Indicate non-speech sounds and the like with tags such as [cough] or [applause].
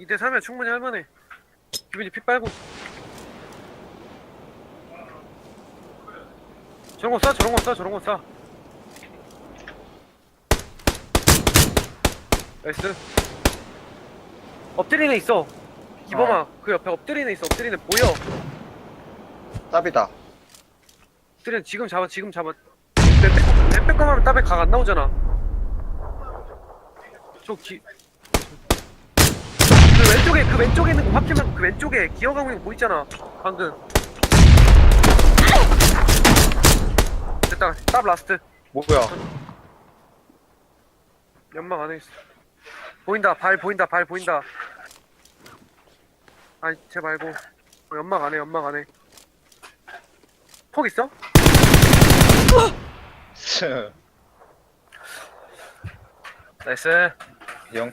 2대 3이면 충분히 할만해. 기분이 피 빨고. 저런 거 쏴 저런 거 쏴 저런 거 쏴. 나이스. 엎드리는 애 있어. 이범아 그 옆에 엎드리는 애 있어. 엎드리는 애 보여. 짭이다. 엎드리는 지금 잡아 지금 잡아. 랩백컴 하면 따백 각안 나오잖아. 저 기 그 왼쪽에 그 왼쪽에 있는 거 확실한 그 왼쪽에 기어가고 있는 거 보이잖아. 방금. 됐다. 딱 라스트. 뭐야? 연막 안에 있어. 보인다. 발 보인다. 발 보인다. 아니 쟤 말고. 어, 연막 안에 연막 안에. 폭 있어? [laughs] 나이스. 영